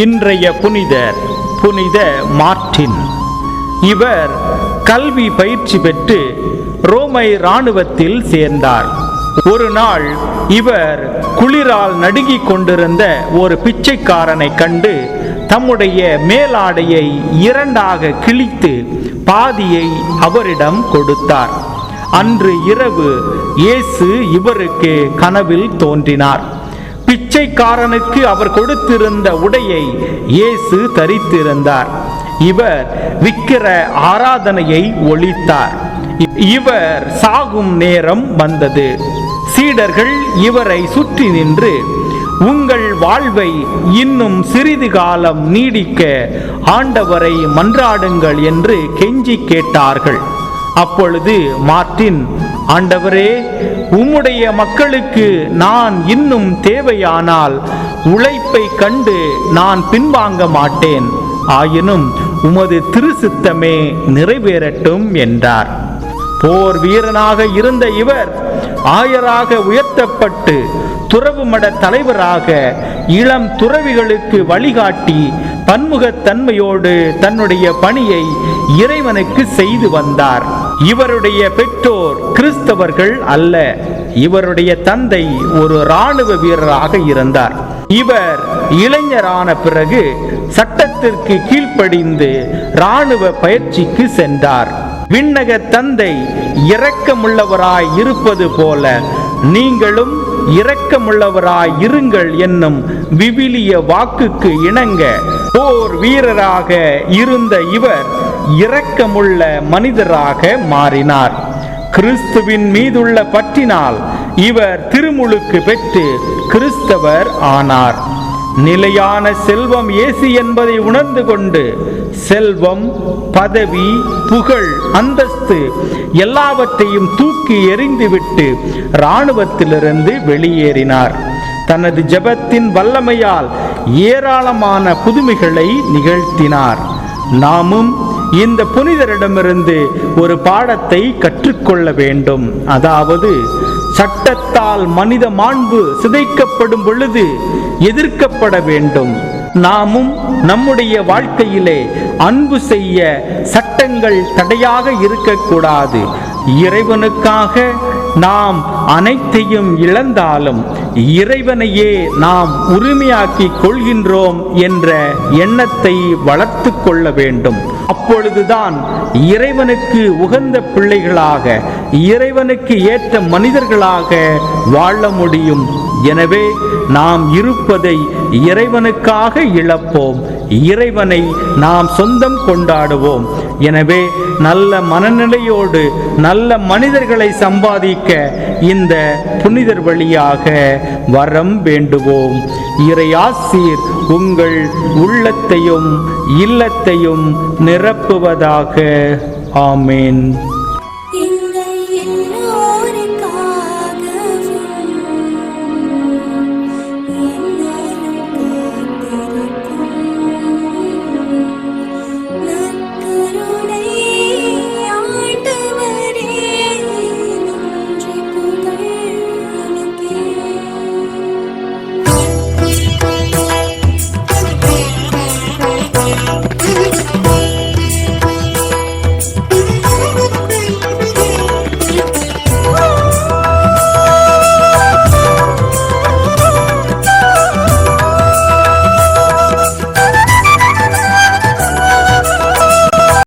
இன்றைய புனிதர் புனித மார்ட்டின். இவர் கல்வி பயிற்சி பெற்று ரோமை இராணுவத்தில் சேர்ந்தார். ஒரு நாள் இவர் குளிரால் நடுங்கிக் கொண்டிருந்த ஒரு பிச்சைக்காரனை கண்டு தம்முடைய மேலாடையை இரண்டாக கிழித்து பாதியை அவரிடம் கொடுத்தார். அன்று இரவு இயேசு இவருக்கு கனவில் தோன்றினார். பிச்சைக்காரனுக்கு அவர் கொடுத்திருந்த உடையை இயேசு தரித்திருந்தார். இவர் விக்கிர ஆராதனையை ஒழித்தார். இவர் சாகும் நேரம் வந்தது. சீடர்கள் இவரை சுற்றி நின்று உங்கள் வாழ்வை இன்னும் சிறிது காலம் நீடிக்க ஆண்டவரை மன்றாடுங்கள் என்று கெஞ்சி கேட்டார்கள். அப்பொழுது மார்டின் ஆண்டவரே உம்முடைய மக்களுக்கு நான் இன்னும் தேவையானால் உழைப்பை கண்டு நான் பின்வாங்க மாட்டேன். ஆயினும் உமது திருசித்தமே நிறைவேறட்டும் என்றார். போர் வீரனாக இருந்த இவர் ஆயராக உயர்த்தப்பட்டு துறவு மட தலைவராக இளம் துறவிகளுக்கு வழிகாட்டி பன்முகத்தன்மையோடு தன்னுடைய பணியை இறைவனுக்கு செய்து வந்தார். இவருடைய பெற்றோர் கிறிஸ்தவர்கள் அல்ல. இவருடைய தந்தை ஒரு இராணுவ வீரராக இருந்தார். இவர் இளைஞரான பிறகு சட்டத்திற்கு கீழ்ப்படிந்து இராணுவ பயிற்சிக்கு சென்றார். விண்ணக தந்தை இரக்கமுள்ளவராய் இருப்பது போல நீங்களும் இரக்கமுள்ளவராய் இருங்கள் என்னும் விவிலிய வாக்குக்கு இணங்க போர் வீரராக இருந்த இவர் இரக்கமுள்ள மனிதராக மாறினார். கிறிஸ்துவின் மீதுள்ள பற்றினால் இவர் திருமுழுக்கு பெற்று கிறிஸ்தவர் ஆனார். நிலையான செல்வம் இயேசு என்பதை உணர்ந்து கொண்டு செல்வம் பதவி புகழ் அந்தஸ்து எல்லாவற்றையும் தூக்கி எறிந்துவிட்டு இராணுவத்திலிருந்து வெளியேறினார். தனது ஜெபத்தின் வல்லமையால் ஏராளமான புதுமைகளை நிகழ்த்தினார். நாமும் இந்த புனிதரிடமிருந்து ஒரு பாடத்தை கற்றுக்கொள்ள வேண்டும். அதாவது சட்டத்தால் மனித மாண்பு சிதைக்கப்படும் பொழுது எதிர்க்கப்பட வேண்டும். நாமும் நம்முடைய வாழ்க்கையிலே அன்பு செய்ய சட்டங்கள் தடையாக இருக்கக்கூடாது. இறைவனுக்காக நாம் அனைத்தையும் இழந்தாலும் இறைவனையே நாம் உரிமையாக்கி கொள்கின்றோம் என்ற எண்ணத்தை வளர்த்து கொள்ள வேண்டும். அப்பொழுதுதான் இறைவனுக்கு உகந்த பிள்ளைகளாக இறைவனுக்கு ஏற்ற மனிதர்களாக வாழ முடியும். எனவே நாம் இருப்பதை இறைவனுக்காக இழப்போம். இறைவனை நாம் சொந்தம் கொண்டாடுவோம். எனவே நல்ல மனநிலையோடு நல்ல மனிதர்களை சம்பாதிக்க இந்த புனிதர் வழியாக வரம் வேண்டுவோம். இறையாசீர் உங்கள் உள்ளத்தையும் இல்லத்தையும் நிரப்புவதாக. ஆமேன்.